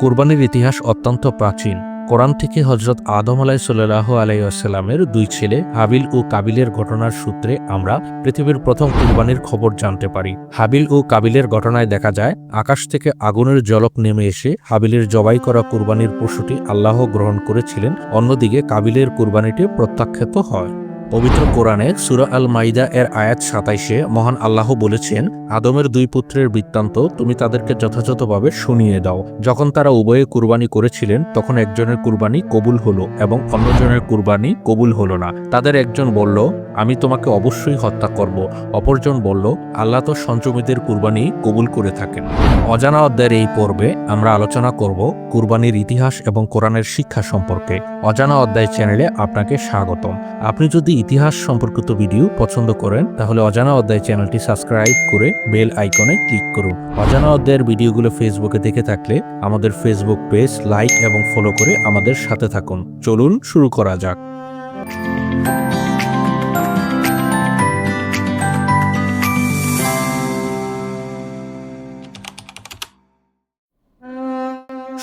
কোরবানির ইতিহাস অত্যন্ত প্রাচীন। কোরআন থেকে হজরত আদম আলাই সাল্লাহ আলাইসাল্লামের দুই ছেলে হাবিল ও কাবিলের ঘটনার সূত্রে আমরা পৃথিবীর প্রথম কুরবানির খবর জানতে পারি। হাবিল ও কাবিলের ঘটনায় দেখা যায়, আকাশ থেকে আগুনের জলক নেমে এসে হাবিলের জবাই করা কুরবানির পশুটি আল্লাহ গ্রহণ করেছিলেন। অন্যদিকে কাবিলের কুরবানিটি প্রত্যাখ্যাত হয়। পবিত্র কোরআনে সুরা আল মাইদা এর আয়াত সাতাইশে মহান আল্লাহ বলেছেন, আদমের দুই পুত্রের বৃত্তান্ত তুমি তাদেরকে যথাযথভাবে শুনিয়ে দাও। যখন তারা উভয়ে কুরবানি করেছিলেন, তখন একজনের কুরবানি কবুল হলো এবং অন্যজনের কুরবানি কবুল হলো না। তাদের একজন বলল আমি তোমাকে অবশ্যই হত্যা করব। অপরজন বলল, আল্লাহ তো সঞ্চমীদের কুরবানি কবুল করে থাকেন। অজানা অধ্যায়ের এই পর্বে আমরা আলোচনা করব কুরবানির ইতিহাস এবং কোরআনের শিক্ষা সম্পর্কে। অজানা অধ্যায় চ্যানেলে আপনাকে স্বাগতম। আপনি যদি ইতিহাস সম্পর্কিত ভিডিও পছন্দ করেন, তাহলে অজানা অধ্যায় চ্যানেলটি সাবস্ক্রাইব করে বেল আইকনে ক্লিক করুন। অজানা অধ্যায়ের ভিডিওগুলো ফেসবুকে দেখে থাকলে আমাদের ফেসবুক পেজ লাইক এবং ফলো করে আমাদের সাথে থাকুন। চলুন শুরু করা যাক।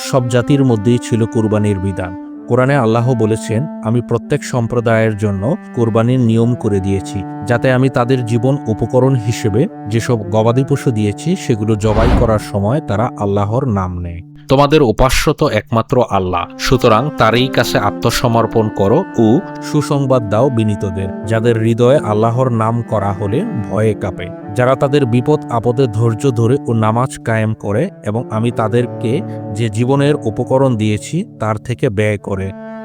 সব জাতির মধ্যেই ছিল কোরবানির বিধান। কোরআনে আল্লাহ বলেছেন, আমি প্রত্যেক সম্প্রদায়ের জন্য কোরবানির নিয়ম করে দিয়েছি, যাতে আমি তাদের জীবন উপকরণ হিসেবে যেসব গবাদি পশু দিয়েছি, সেগুলো জবাই করার সময় তারা আল্লাহর নাম নেয়। তোমাদের উপাস্য তো একমাত্র আল্লাহ, সুতরাং তারই কাছে আত্মসমর্পণ করো ও সুসংবাদ দাও বিনীতদের, যাদের হৃদয়ে আল্লাহর নাম করা হলে ভয়ে কাঁপে। যারা তাদের বিপদ আপদে ধৈর্য ধরে ও নামাজ কায়েম করে, এবং আমি তাদেরকে যে জীবনের উপকরণ দিয়েছি, তার থেকে ব্যয় করে।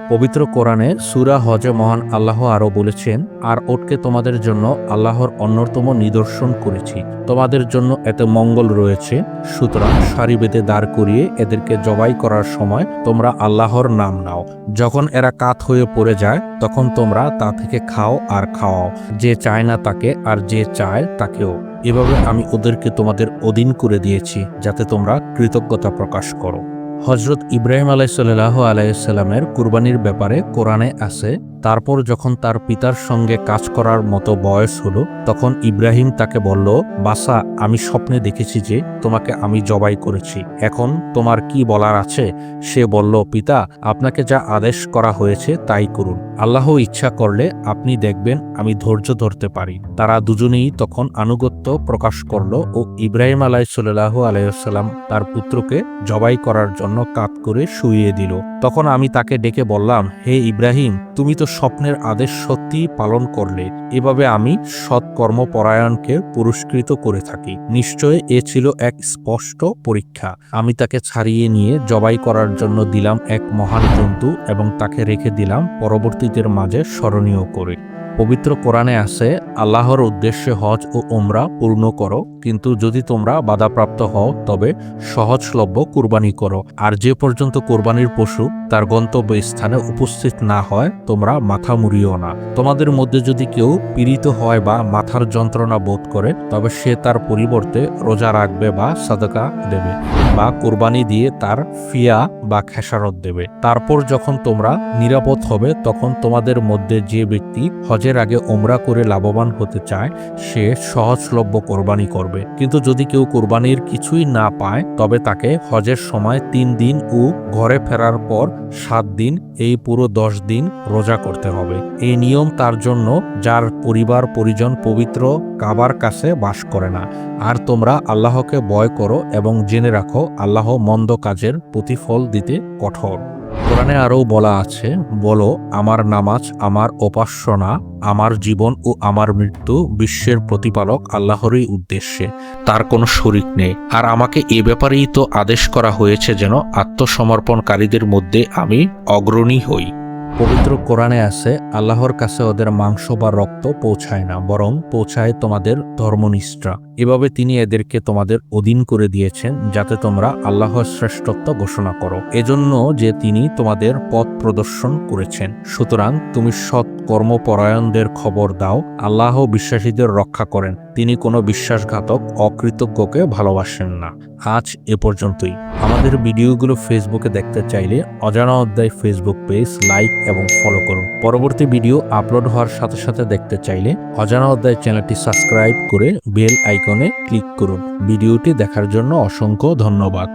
পবিত্র কোরআনে সুরা হজে মহান আল্লাহ আরও বলেছেন, আর ওটকে তোমাদের জন্য আল্লাহর অন্যতম নিদর্শন করেছি। তোমাদের জন্য এতে মঙ্গল রয়েছে। সুতরাং সারি বেঁধে দাঁড় করিয়ে এদেরকে জবাই করার সময় তোমরা আল্লাহর নাম নাও। যখন এরা কাত হয়ে পড়ে যায়, তখন তোমরা তা থেকে খাও আর খাওয়াও। যে চায় না তাকে, আর যে চায় তাকেও। এভাবে আমি ওদেরকে তোমাদের অধীন করে দিয়েছি, যাতে তোমরা কৃতজ্ঞতা প্রকাশ করো। হজরত ইব্রাহিম আলাইসাল্লাহ আলাইসাল্লামের কুরবানির ব্যাপারে কোরআনে আছে তারপর যখন তার পিতার সঙ্গে কাজ করার মতো বয়স হলো, তখন ইব্রাহিম তাকে বলল, বাসা, আমি স্বপ্নে দেখেছি যে তোমাকে আমি জবাই করেছি। এখন তোমার কি বলার আছে? সে বলল, পিতা, আপনাকে যা আদেশ করা হয়েছে তাই করুন। আল্লাহ ইচ্ছা করলে আপনি দেখবেন আমি ধৈর্য ধরতে পারি। তারা দুজনেই তখন আনুগত্য প্রকাশ করল ও ইব্রাহিম আলাই সাল্লাহ আলাইসাল্লাম তার পুত্রকে জবাই করার জন্য কাত করে শুইয়ে দিল। তখন আমি তাকে ডেকে বললাম, হে ইব্রাহিম, তুমি তো স্বপ্নের আদেশ সত্যি পালন করলে এভাবে আমি সৎকর্মপরায়ণকে পুরস্কৃত করে থাকি। নিশ্চয় এ ছিল এক স্পষ্ট পরীক্ষা। আমি তাকে ছাড়িয়ে নিয়ে জবাই করার জন্য দিলাম এক মহান জন্তু এবং তাকে রেখে দিলাম পরবর্তীদের মাঝে স্মরণীয় করে। পবিত্র কোরআনে আছে, আল্লাহর উদ্দেশ্যে হজ ও ওমরা পূর্ণ করো, কিন্তু যদি তোমরা বাধাপ্রাপ্ত হও, তবে সহজলভ্য কুরবানি করো। আর যে পর্যন্ত কোরবানির পশু তার গন্তব্য স্থানে উপস্থিত না হয়, তোমরা মাথা মুড়িও না। তোমাদের মধ্যে যদি কেউ পীড়িত হয় বা মাথার যন্ত্রণা বোধ করে, তবে সে তার পরিবর্তে রোজা রাখবে বা সাদকা দেবে বা কোরবানি দিয়ে তার ফিয়া বা খেসারত দেবে। তারপর যখন তোমরা নিরাপদ হবে, তখন তোমাদের মধ্যে যে ব্যক্তি হজের আগে ওমরা করে লাভবান হতে চায়, সে সহজলভ্য কোরবানি করবে। কিন্তু যদি কেউ কোরবানির কিছুই না পায়, তবে তাকে হজের সময় তিন দিন ও ঘরে ফেরার পর সাত দিন, এই পুরো দশ দিন রোজা করতে হবে। এই নিয়ম তার জন্য যার পরিবার পরিজন পবিত্র কাবার কাছে বাস করে না। আর তোমরা আল্লাহকে ভয় করো এবং জেনে রাখো, আল্লাহ মন্দ কাজের প্রতিফল দিতে কঠোর। কোরআনে আরও বলা আছে, বলো, আমার নামাজ, আমার উপাসনা, আমার জীবন ও আমার মৃত্যু বিশ্বের প্রতিপালক আল্লাহরই উদ্দেশ্যে। তার কোনো শরিক নেই। আর আমাকে এ ব্যাপারেই তো আদেশ করা হয়েছে যেন আত্মসমর্পণকারীদের মধ্যে আমি অগ্রণী হই। পবিত্র কোরআনে আছে, আল্লাহর কাছে ওদের মাংস বা রক্ত পৌঁছায় না, বরং পৌঁছায় তোমাদের ধর্মনিষ্ঠা। এভাবে তিনি এদেরকে তোমাদের অধীন করে দিয়েছেন, যাতে তোমরা আল্লাহর শ্রেষ্ঠত্ব ঘোষণা করো। এজন্য যে তিনি তোমাদের পথ প্রদর্শন করেছেন। সুতরাং তুমি সৎ কর্মপরায়ণদের খবর দাও, আল্লাহ বিশ্বাসীদের রক্ষা করেন। তিনি কোনো বিশ্বাসঘাতক, অকৃতজ্ঞকে ভালোবাসেন না। আজ এ পর্যন্তই। আমাদের ভিডিওগুলো ফেসবুকে দেখতে চাইলে Ajana Adhyay Facebook page like এবং ফলো করুন। পরবর্তী ভিডিও আপলোড হওয়ার সাথে সাথে দেখতে চাইলে অজানা অধ্যায় চ্যানেলটি সাবস্ক্রাইব করে বেল আইকনে ক্লিক করুন। ভিডিওটি দেখার জন্য অসংখ্য ধন্যবাদ।